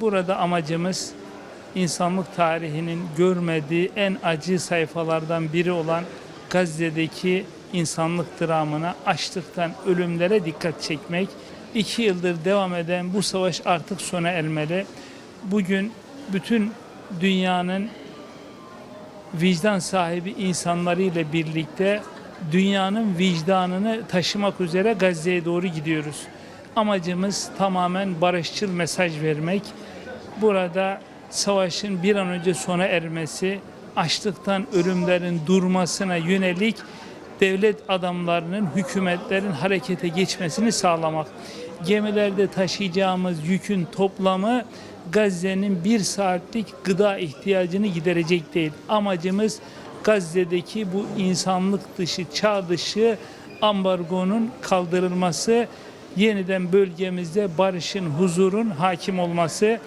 Burada amacımız insanlık tarihinin görmediği en acı sayfalardan biri olan Gazze'deki insanlık dramına, açlıktan ölümlere dikkat çekmek. İki yıldır devam eden bu savaş artık sona ermeli. Bugün bütün dünyanın vicdan sahibi insanlarıyla birlikte dünyanın vicdanını taşımak üzere Gazze'ye doğru gidiyoruz. Amacımız tamamen barışçıl mesaj vermek. Burada savaşın bir an önce sona ermesi, açlıktan ölümlerin durmasına yönelik devlet adamlarının, hükümetlerin harekete geçmesini sağlamak. Gemilerde taşıyacağımız yükün toplamı Gazze'nin bir saatlik gıda ihtiyacını giderecek değil. Amacımız Gazze'deki bu insanlık dışı, çağ dışı ambargonun kaldırılması, yeniden bölgemizde barışın, huzurun hakim olması.